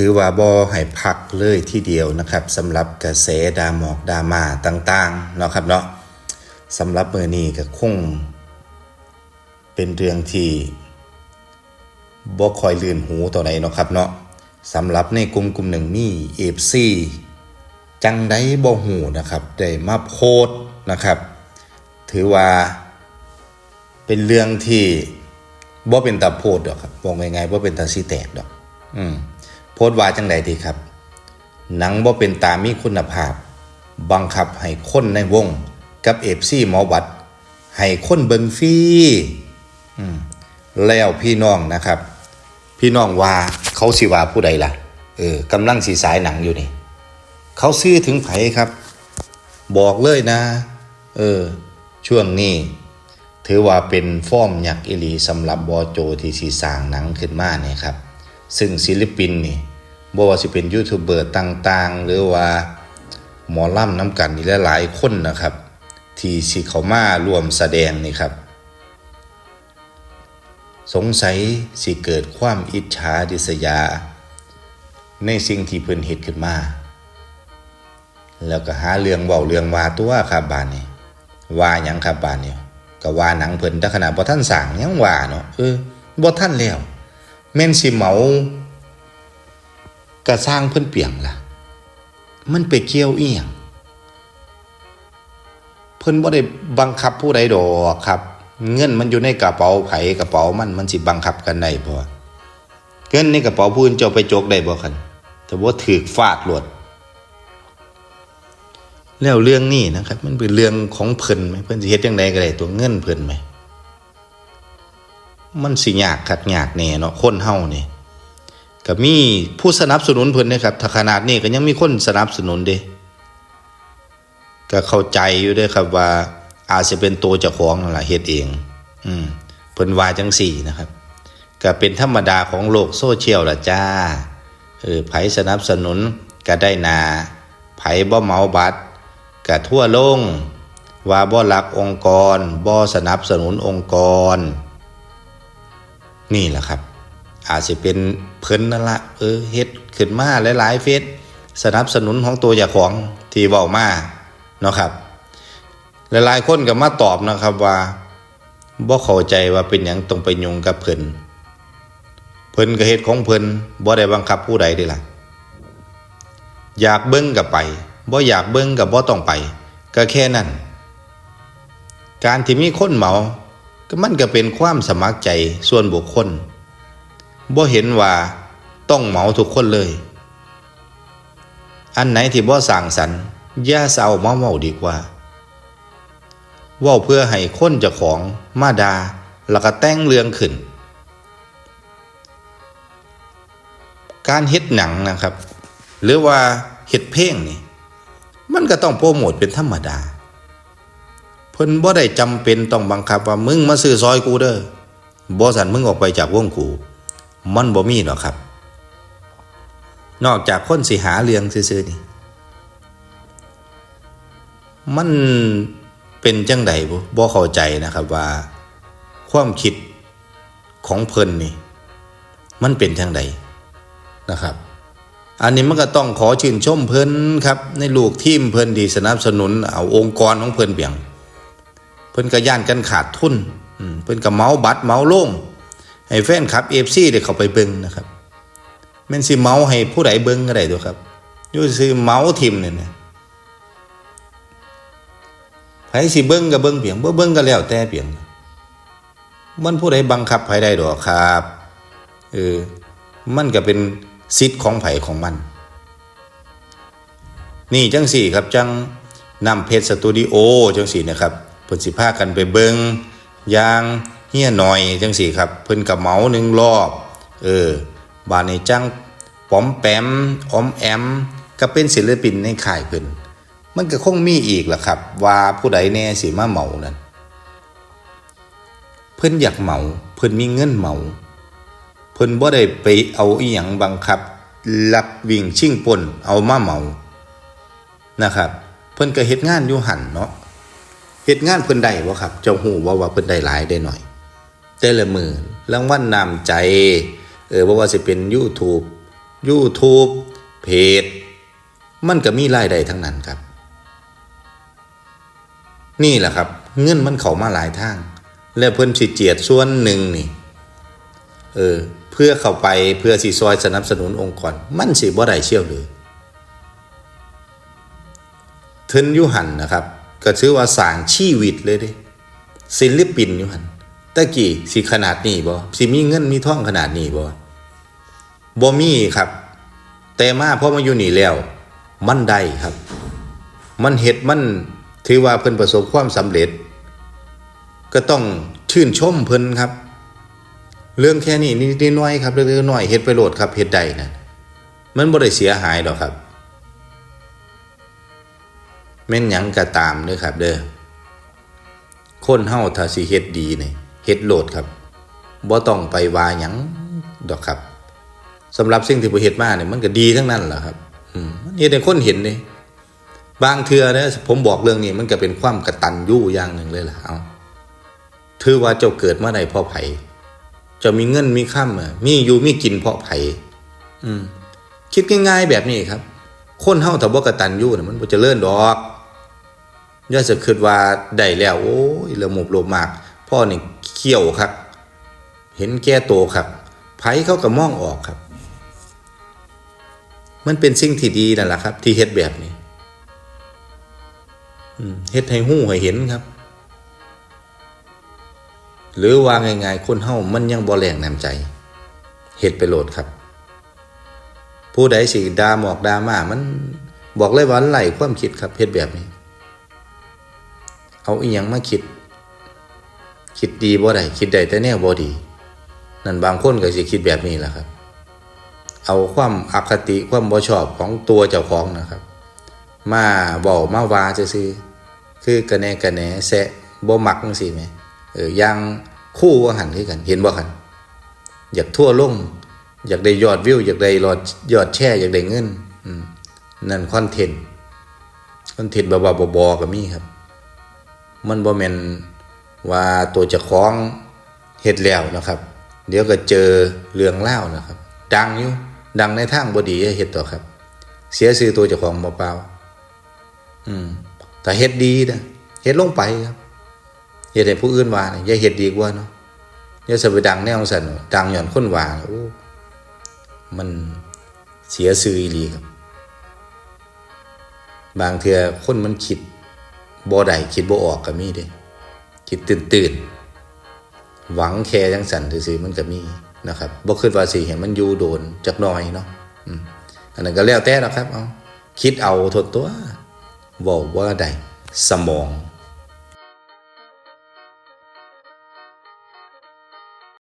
ถือว่าบ่ให้พักเลยที่เดียวนะครับสำหรับกระแสดาหมอกดาม่าต่างๆเนาะครับเนาะสำหรับมือนี้ก็คงเป็นเรื่องที่บ่คอยลื่นหูต่อไหนเนาะครับเนาะสำหรับในกลุ่มกลุ่มหนึ่งมีเอฟซีจังได้บ่หูนะครับได้มาโพสนะครับ ถือว่าเป็นเรื่องที่บ่เป็นตาโพดดอกครับบอกง่ายๆบ่เป็นตาสิแตกดอก อืม โพสต์ว่าจังไดดีครับ หนังบ่เป็นตามีคุณภาพ บังคับให้คนในวง กับเอฟซีหมอบัตรให้คนเบิงฟรีแล้วพี่น้องนะครับ พี่น้องว่าเขาสิว่าผู้ใดล่ะ เออกำลังสีสายหนังอยู่นี่ เขาซื้อถึงไผครับ บอกเลยนะ เออ ช่วงนี้ ถือว่าเป็นฟอร์มยักอิลีสำหรับบอโจที่สีสางหนังขึ้นมาเนี่ยครับ ซึ่งศิลปินนี่ บ่ว่าสิเป็นยูทูบเบอร์ต่างๆ หรือว่าหมอล่ำน้ำกันนี่หลายๆคนนะครับ ที่สิเขามารวมแสดงนี่ครับ สงสัยสิเกิดความอิจฉาดิษยา ในสิ่งที่เพิ่นเฮ็ดขึ้นมา แล้วก็หาเรื่องเว้าเรื่องว่าตัวครับบานนี้ว่าหยังครับบานนี้ก็ว่าหนังเพิ่นแต่ขนาดบ่ทันสร้างยังว่าเนาะเออบ่ทันแล้วแม่นสิเหมา ก็สร้างเพิ่อนเปียงล่ะ มันไปเกี่ยวเอียงเพิ่อนบ่ได้บังคับผู้ใดดอกครับ เงินมันอยู่ในกระเป๋าไผกระเป๋ามันมันสิบังคับกันได้บ่เงินในกระเป๋าผู้อื่นจ้าไปโจกได้บ่คันแต่ว่าถูกฟาดหลวดแล้วเรื่องนี้นะครับ มันเป็นเรื่องของเพิ่นไหมเพิ่นสิเฮ็ดจังไดก็ได้ตัวเงินเพิ่นไหมมันสิยากขัดยากแน่เนาะคนเฮานี่ ก็มีผู้สนับสนุนเพิ่นนะครับถ้าขนาดนี้ก็ยังมีคนสนับสนุนเด้ก็เข้าใจอยู่ด้อครับว่า อาจจะเป็นตัวเจ้าของนั่นล่ะเฮ็ดเอง อืมเพิ่นว่าจังสี่นะครับ ก็เป็นธรรมดาของโลกโซเชียลล่ะจ้าเออไผสนับสนุนก็ได้นาไผบ่เมาบัตรก็ทั่วโลง ว่าบ่รักองค์กรบ่สนับสนุนองค์กร นี่แหละครับ อาจจะเป็นเพิ่นนั่นละเออเฮ็ดขึ้นมาหลายๆเฟซสนับสนุนของตัวเจ้าของที่เว้ามาเนาะครับ หลายๆคนก็มาตอบนะครับว่าบ่เข้าใจว่าเป็นหยังต้องไปยุ่งกับเพิ่นเพิ่นก็เฮ็ดของเพิ่นบ่ได้บังคับผู้ใดเด้ล่ะ อยากเบิ่งก็ไปบ่อยากเบิ่งก็บ่ต้องไป ก็แค่นั้นการที่มีคนเหมา ก็มันก็เป็นความสมัครใจส่วนบุคคล บ่เห็นว่าต้องเหมาทุกคนเลย อันไหนที่บ่สร้างสรรย่าเศร้ามาเว้าดีกว่าว้าเพื่อให้คนเจ้าของมาดาแล้วก็แต่งเรื่องขึ้น การเฮ็ดหนังนะครับ หรือว่าเฮ็ดเพลงนี่ มันก็ต้องโปรโมทเป็นธรรมดา เพิ่นบ่ได้จำเป็นต้องบังคับว่ามึงมาซื้อซอยกูเด้อบ่สันมึงออกไปจากวงกู มันบ่มีหรอกครับ นอกจากคนสิหาเรื่องซื่อๆนี่มันเป็นจังไดบ่บ่เข้าใจนะครับว่า ความคิดของเพิ่นนี่ มันเป็นจังไดนะครับ อันนี้มันก็ต้องขอชื่นชมเพิ่นครับ ในลูกทีมเพิ่นที่สนับสนุนเอาองค์กรของเพิ่นเปียง เพิ่นก็ย่านกันขาดทุนเพิ่นก็เมาบัตรเมาโล่ง ให้แฟนคลับ FC ได้เข้าไปเบิ่งนะครับแม่นสิเมาให้ผู้ใดเบิ่งก็ได้ตัวครับอยู่สิเมาทิมนี่นะไผสิเบิ่งก็เบิ่งเปียงบ่เบิ่งก็แล้วแต่เปียงมันผู้ใดบังคับไผได้ดอกครับเออมันก็เป็นสิทธิ์ของไผของมัน นี่จังสี่ครับจังนำเพชรสตูดิโอจังสี่นะครับเพิ่นสิพากันไปเบิงยาง เฮียหน่อยจังสี่ครับ เพิ่นกับเมาหนึ่งรอบ เออบานนี้จังป๋อมแปมออมแอม ก็เป็นศิลปินในค่ายเพิ่นมันก็คงมีอีกล่ะครับ ว่าผู้ใดแน่สิมาเมานั่นเพิ่นอยากเมาเพิ่นมีเงินเมาเพิ่นบ่ได้ไปเอาอีหยังบังคับลักวิ่งชิงปนเอามาเมานะครับ เพิ่นก็เฮ็ดงานอยู่หันเนาะเฮ็ดงานเพิ่นได้บ่ครับเจ้าฮู้บ่ว่าเพิ่นได้หลายได้หน่อย แต่ละมื้อรางวัลนนำใจ เออบ่ว่าสิเป็น YouTube YouTube เพจมันก็มีรายได้ทั้งนั้นครับ นี่แหละครับ เงินมันเข้ามาหลายทาง และเพิ่นสิเจียดส่วนหนึ่งนี่ เออ เพื่อเข้าไปเพื่อสิซอยสนับสนุนองค์กร มันสิบ่ได้เชี่ยวเลยเทินยุหันนะครับ ก็ถือว่าสร้างชีวิตเลยเด้ศิลปินยุหัน ตะกี้สิขนาดนี้บ่สิมีเงินมีทองขนาดนี้บ่บ่มีครับ แต่มาพอมาอยู่นี่แล้ว มันได้ครับ มันเฮ็ดมันถือว่าเพิ่นประสบความสำเร็จ ก็ต้องชื่นชมเพิ่นครับ เรื่องแค่นี้นิดน้อยครับเรื่องๆน้อยเฮ็ดไปโหลดครับเฮ็ดได้นะมันบ่ได้เสียหายดอกครับแม่นหยังก็ตามเด้อครับ เด้อคนเฮาถ้าสิเฮ็ดดีนี่ เฮ็ดโหลดครับบ่ต้องไปว่าหยังดอกครับสำหรับสิ่งที่บ่เฮ็ดมาเนี่ยมันก็ดีทั้งนั้นแหละครับอืมนเฮ็ดให้คนเห็นนี่บางเทื่อเด้อผมบอกเรื่องนี้มันก็เป็นความกตัญญูอย่างหนึ่งเลยล่ะเอาถือว่าเจ้าเกิดมาได้เพราะไผจะมีเงินมีค่ำอะมีอยู่มีกินเพราะไผอืม คิดง่ายๆแบบนี้ครับ คนเฮาถ้าบ่กตัญญูน่ะมันบ่เจริญดอกย่าจะคิดว่าได้แล้ว โอ้ยละมุบโลมากพ่อนี่ เขี้ยวครับ เห็นแก่โตวครับไผเขาก็มองออกครับ มันเป็นสิ่งที่ดีนั่นแหละครับ ที่เฮ็ดแบบนี้เฮ็ดให้หู้ให้เห็นครับ หรือว่าง่ายๆคนเฮามันยังบ่แรงน้ำใจเฮ็ดไปโหลดครับ ผู้ใดสิดาหมอกดามามันบอกเลยว่าไหลความคิดครับเฮ็ดแบบนี้ เอาอีหยังมาคิด คิดดีบ่ได้คิดได้แต่แนวบ่ดี นั่นบางคนก็สิคิดแบบนี้แหละครับ เอาความอคติความบ่ชอบของตัวเจ้าของนะครับ มาบอกมาว่าซื่อๆคือกระแนกระแหนแซะบ่มักจังซี่แหมเออย่างคู่ว่าหันคือกันเห็นบ่คันอยากทั่วลงอยากได้ยอดวิว อยากได้ยอดยอดแชร์อยากได้เงินนั่นคอนเทนต์คอนเทนต์บ้าๆบอๆก็มีครับ มันบ่แม่น ว่าตัวเจะคล้าของเฮ็ดแล้วนะครับ เดี๋ยวก็เจอเรื่องเล่านะครับ ดังอยู่ดังในทางบดีเฮ็ดต่อครับ เสียชื่อตัวเจ้าของเปล่าๆอืมแต่เฮ็ดดีนะเฮ็ดลงไปครับเฮ็ดให้ผู้อื่นว่าเนี่ยอย่าเฮ็ดดีกว่าเนาะอย่าสิไปดังแนวสั่นดังย้อนคนว่าโอ้มันเสียซื่ออีหลีครับ บางเทื่อคนมันคิดบ่ได้คิดบ่ออกก็มีเด้ คิดตื่นตื่นหวังแค่จังสันซื่อมันก็มีนะครับบ่คิดว่าสิเห็นมันอยู่โดนจักหน่อยเนาะอันนั้นก็แล้วแต่นะครับเอาคิดเอาทนตัวบอกว่าใดสมอง